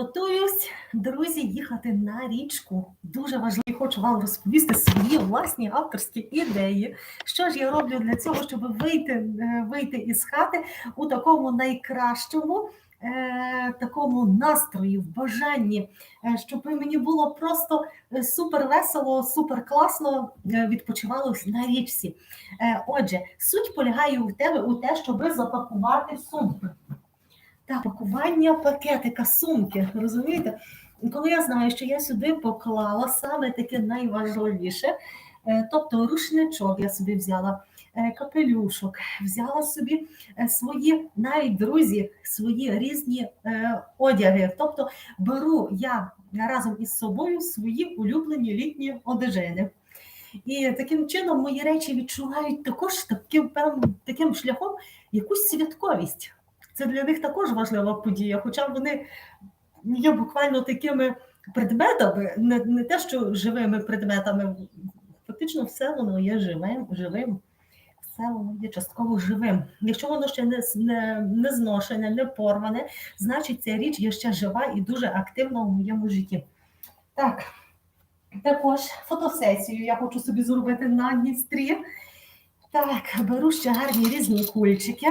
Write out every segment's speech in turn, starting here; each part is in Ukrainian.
Готуюсь, друзі, їхати на річку. Дуже важливо, хочу вам розповісти свої власні авторські ідеї. Що ж я роблю для цього, щоб вийти, е, вийти із хати у такому найкращому е, такому настрої, в бажанні, е, щоб мені було просто супер весело, супер класно відпочивалося на річці. Отже, суть полягає у тебе у те, щоб запакувати сумку. Та пакування пакетика сумки, розумієте? Коли я знаю, що я сюди поклала саме таке найважливіше, е, тобто рушничок я собі взяла, е, капелюшок, взяла собі е, свої навіть свої різні одяги. Тобто беру я разом із собою свої улюблені літні одежини. І таким чином мої речі відчувають також таким таким шляхом якусь святковість. Це для них також важлива подія, хоча вони є буквально такими предметами, не, не те, що живими предметами. Фактично, все воно є живим, живим, все воно є частково живим. Якщо воно ще не, не, не зношене, не порване, значить ця річ є ще жива і дуже активна у моєму житті. Так, також фотосесію я хочу собі зробити на Дністрі. Так, беру ще гарні різні кульчики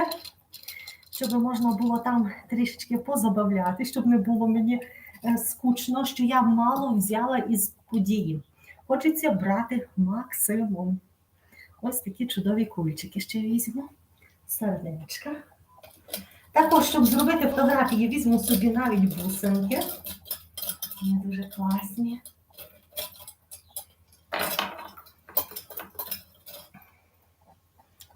щоб можна було там трішечки позабавляти, щоб не було мені е, скучно, що я мало взяла із події. Хочеться брати максимум. Ось такі чудові кульчики ще візьму. Сердечка. Також, щоб зробити фотографії, візьму собі навіть бусинки. Вони дуже класні.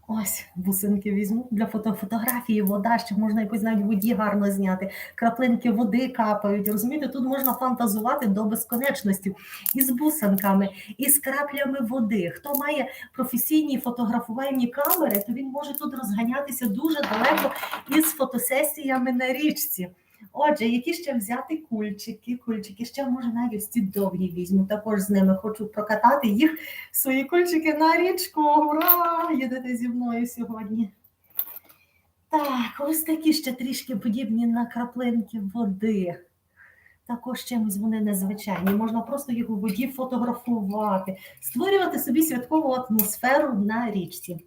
Ось бусинки візьму для фото фотографії, вода, ще можна якось навіть воді гарно зняти. Краплинки води капають. Розумієте, тут можна фантазувати до безконечності із бусинками, із краплями води. Хто має професійні фотографувальні камери, то він може тут розганятися дуже далеко із фотосесіями на річці. Отже, які ще взяти кульчики, кульчики, ще може навіть ось довгі візьму. Також з ними хочу прокатати їх, свої кульчики на річку. Ура! Їдете зі мною сьогодні. Так, ось такі ще трішки подібні на краплинки води. Також чимось вони незвичайні. Можна просто їх у воді фотографувати, створювати собі святкову атмосферу на річці.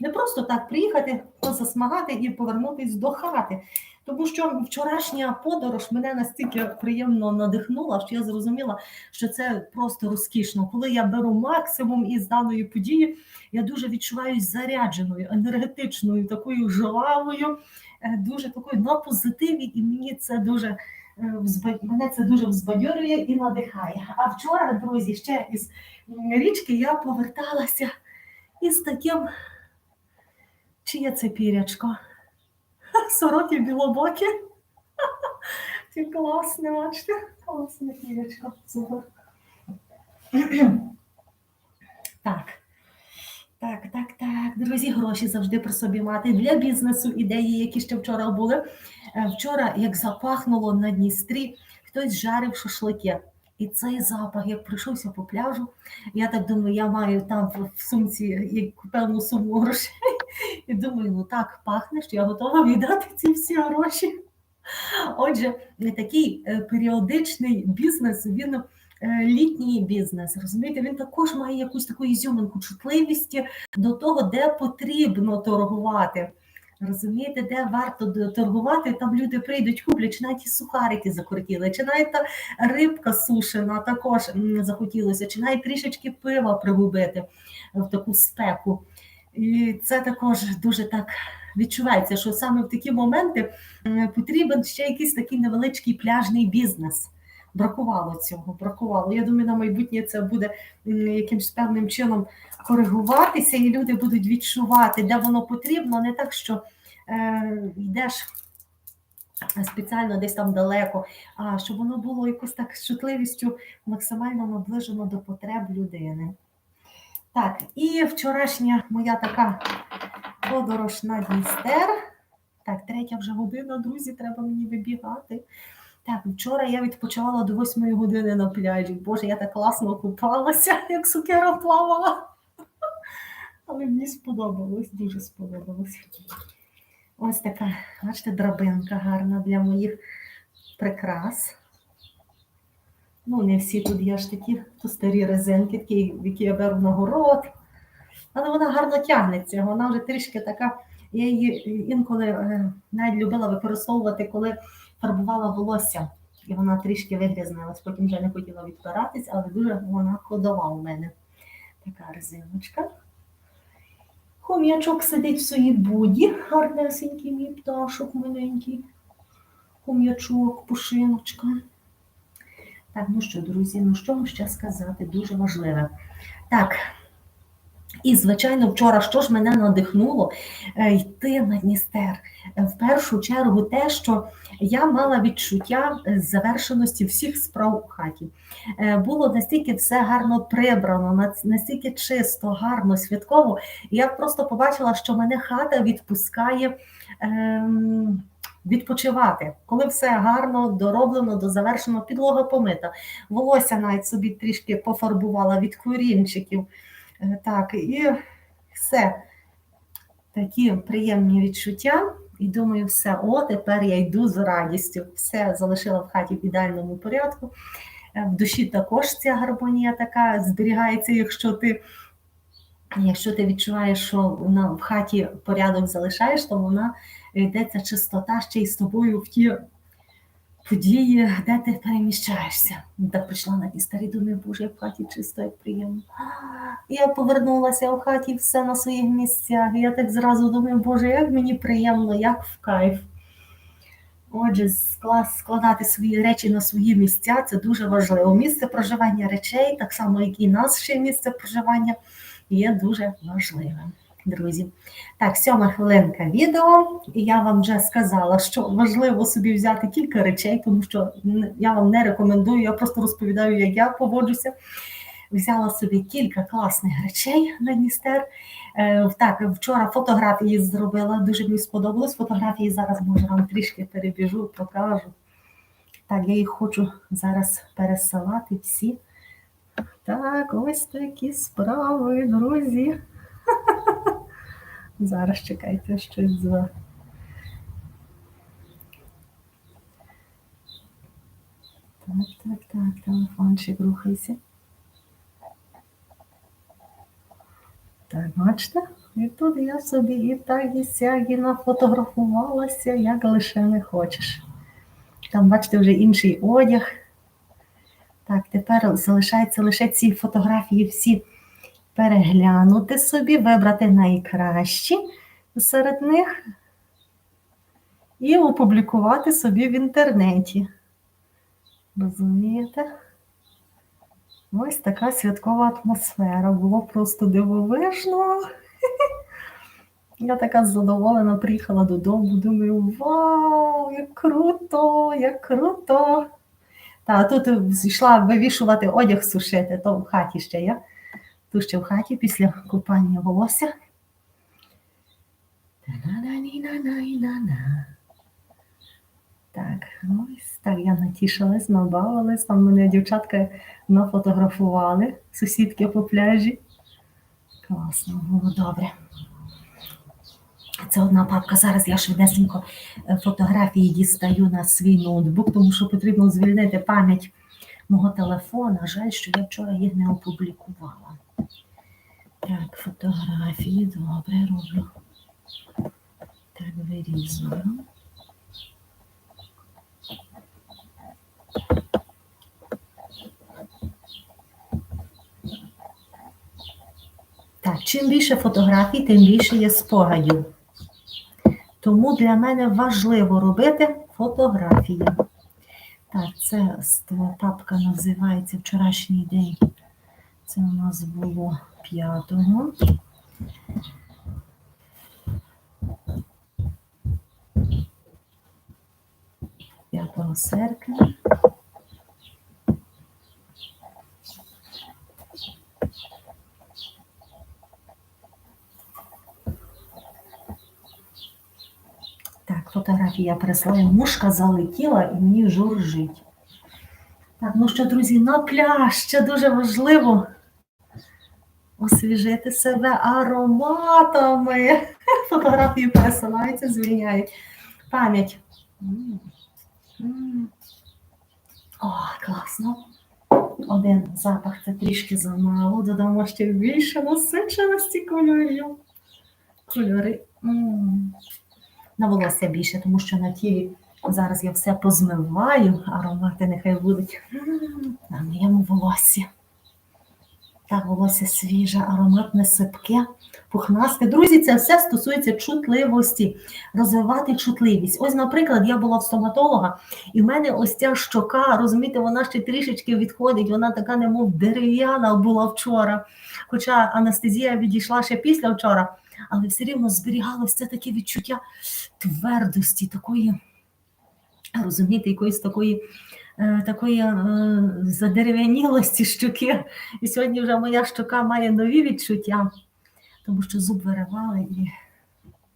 Не просто так приїхати, позасмагати і повернутися до хати. Тому що вчорашня подорож мене настільки приємно надихнула, що я зрозуміла, що це просто розкішно. Коли я беру максимум із даної події, я дуже відчуваюся зарядженою, енергетичною, такою жвавою, е, дуже такою на позитиві, і мені це дуже е, мене це дуже взбадьорює і надихає. А вчора, друзі, ще із річки я поверталася із таким, чиє це пірячко? Сороки білобокі. Ці класне, бачите? Класне пірячко. Супер. Так. Так, так, так. Друзі, гроші завжди при собі мати для бізнесу ідеї, які ще вчора були. Е, Вчора, як запахнуло на Дністрі, хтось жарив шашлики. І цей запах, як пройшовся по пляжу, я так думаю, я маю там в сумці певну суму грошей. І думаю, ну так пахне, що я готова віддати ці всі гроші. Отже, такий е, періодичний бізнес, він е, літній бізнес, розумієте, він також має якусь таку ізюминку чутливості до того, де потрібно торгувати. Розумієте, де варто торгувати, там люди прийдуть, куплять, чи навіть сухарики закрутіли, чи навіть та рибка сушена також захотілося, чи навіть трішечки пива пригубити в таку спеку. І це також дуже так відчувається, що саме в такі моменти потрібен ще якийсь такий невеличкий пляжний бізнес. Бракувало цього, бракувало. Я думаю, на майбутнє це буде якимось певним чином коригуватися, і люди будуть відчувати, де воно потрібно, не так, що е, йдеш спеціально десь там далеко, а щоб воно було якось так з чутливістю максимально наближено до потреб людини. Так, і вчорашня моя така подорож на Дністер. Так, третя вже година, друзі, треба мені вибігати. Так, вчора я відпочивала до 8 години на пляжі. Боже, я так класно купалася, як сукера плавала. Але мені сподобалось, дуже сподобалось. Ось така, бачите, драбинка гарна для моїх прикрас. Ну, не всі тут є ж такі, то старі резинки, такі, які я беру на город. Але вона гарно тягнеться, вона вже трішки така. Я її інколи е, навіть любила використовувати, коли фарбувала волосся. І вона трішки вигрязнилась, потім вже не хотіла відпиратись, але дуже вона ходова у мене. Така резиночка. Хом'ячок сидить в своїй буді, гарнесенький мій пташок маленький. Хом'ячок, пушиночка. Так, ну що, друзі, ну що вам ще сказати? Дуже важливе. Так. І, звичайно, вчора що ж мене надихнуло е, йти на Дністер. Е, В першу чергу те, що я мала відчуття е, завершеності всіх справ у хаті. Було настільки все гарно прибрано, настільки чисто, гарно, святково. Я просто побачила, що мене хата відпускає. ем, Відпочивати, коли все гарно дороблено, дозавершено, підлога помита. Волосся навіть собі трішки пофарбувала від корінчиків. Е, Так, і все. Такі приємні відчуття. І думаю, все, о, тепер я йду з радістю. Все залишила в хаті в ідеальному порядку. Е, В душі також ця гармонія така зберігається, якщо ти, якщо ти відчуваєш, що вона в хаті порядок залишаєш, то вона йдеться чистота ще й з тобою в ті події, де ти переміщаєшся. Так прийшла на ті старі думаю, боже, в хаті чисто, як приємно. Я повернулася в хаті все на своїх місцях. Я так зразу думаю, боже, як мені приємно, як в кайф. Отже, складати свої речі на свої місця це дуже важливо. Місце проживання речей, так само, як і наше місце проживання, є дуже важливим, друзі. Так, сьома хвилинка відео, і я вам вже сказала, що важливо собі взяти кілька речей, тому що я вам не рекомендую, я просто розповідаю, як я поводжуся. Взяла собі кілька класних речей на Дністер. Е, Так, вчора фотографії зробила, дуже мені сподобалось. Фотографії зараз може вам трішки перебіжу, покажу. Так, я їх хочу зараз пересилати всі. Так, ось такі справи, друзі. Зараз чекайте щось з. Так, так, так, телефончик рухайся. Так, бачите? І тут я собі і так, і сяк, і нафотографувалася, як лише не хочеш. Там, бачите, вже інший одяг. Так, тепер залишається лише ці фотографії всі переглянути собі, вибрати найкращі серед них і опублікувати собі в інтернеті. Розумієте? Ось така святкова атмосфера. Було просто дивовижно. Я така задоволена приїхала додому. Думаю, вау, як круто, як круто. Та тут зійшла вивішувати одяг сушити, то в хаті ще є. Тут ще в хаті після купання волосся. Так, ось так я натішилась, набавилась. Там мене дівчатка нафотографували, сусідки по пляжі. Класно, було добре. Це одна папка. Зараз я швидесенько е, фотографії дістаю на свій ноутбук, тому що потрібно звільнити пам'ять мого телефона. Жаль, що я вчора їх не опублікувала. Так, фотографії, добре роблю. Так, вирізую. Так, чим більше фотографій, тим більше є спогадів. Тому для мене важливо робити фотографії. Так, це папка називається вчорашній день. Це у нас було 5-го. П'ятого серпня. Так, фотографії я. Мушка залетіла і мені журжить. Так, ну що, друзі, на пляж ще дуже важливо освіжити себе ароматами. Фотографії пересилаються, звільняють. Пам'ять. О, класно. Один запах це трішки замало. Додамо ще більше насиченості кольорів. Кольори. На волосся більше, тому що на тілі зараз я все позмиваю, аромати нехай будуть на моєму волосі. Так, волосся свіже, ароматне сипке, пухнасте. Друзі, це все стосується чутливості, розвивати чутливість. Ось, наприклад, я була в стоматолога, і в мене ось ця щока, розумієте, вона ще трішечки відходить, вона така, немов дерев'яна була вчора. Хоча анестезія відійшла ще після вчора, але все рівно зберігалося таке відчуття твердості, такої, розумієте, якоїсь такої. Е, Такої е, задерев'янілості щоки. І сьогодні вже моя щока має нові відчуття, тому що зуб виривали і,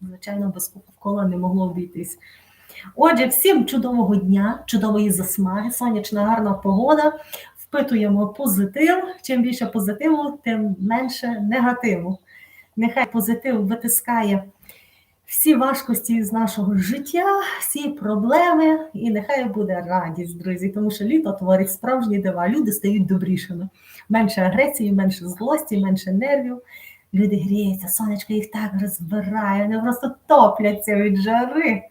звичайно, без кока-кола не могло обійтись. Отже, всім чудового дня, чудової засмаги, сонячна гарна погода. Впитуємо позитив. Чим більше позитиву, тим менше негативу. Нехай позитив витискає всі важкості з нашого життя, всі проблеми, і нехай буде радість, друзі, тому що літо творить справжні дива. Люди стають добрішими. Менше агресії, менше злості, менше нервів. Люди гріються, сонечко їх так розбирає, вони просто топляться від жари.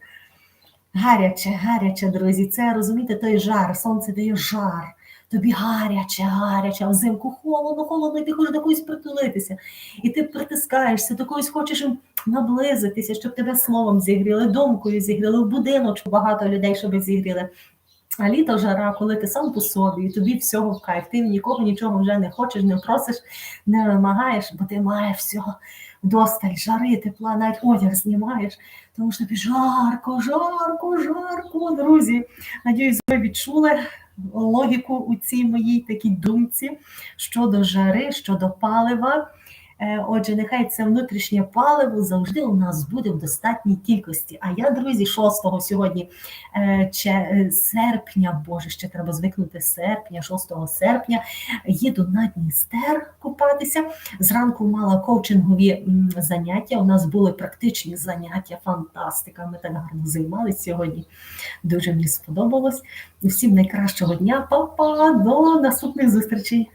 Гаряче, гаряче, друзі. Це розумієте, той жар, сонце дає жар. Тобі гаряче, гаряче, а взимку холодно, холодно, і ти хочеш до когось притулитися. І ти притискаєшся, до когось хочеш наблизитися, щоб тебе словом зігріли, думкою зігріли, в будиночку багато людей, щоб зігріли. А літо жара, коли ти сам по собі, і тобі всього в кайф, ти нікого нічого вже не хочеш, не просиш, не вимагаєш, бо ти маєш всього досталь, жари, тепла, навіть одяг знімаєш, тому що тобі жарко, жарко, жарко, друзі. Надіюсь, ви відчули логіку у цій моїй такій думці щодо жари, щодо палива. Е, Отже, нехай це внутрішнє паливо завжди у нас буде в достатній кількості. А я, друзі, 6 сьогодні е, е, серпня, Боже, ще треба звикнути серпня, 6 серпня, їду на Дністер купатися. Зранку мала коучингові заняття. У нас були практичні заняття, фантастика. Ми так гарно займалися сьогодні. Дуже мені сподобалось. Всім найкращого дня, Па-па, до наступних зустрічей.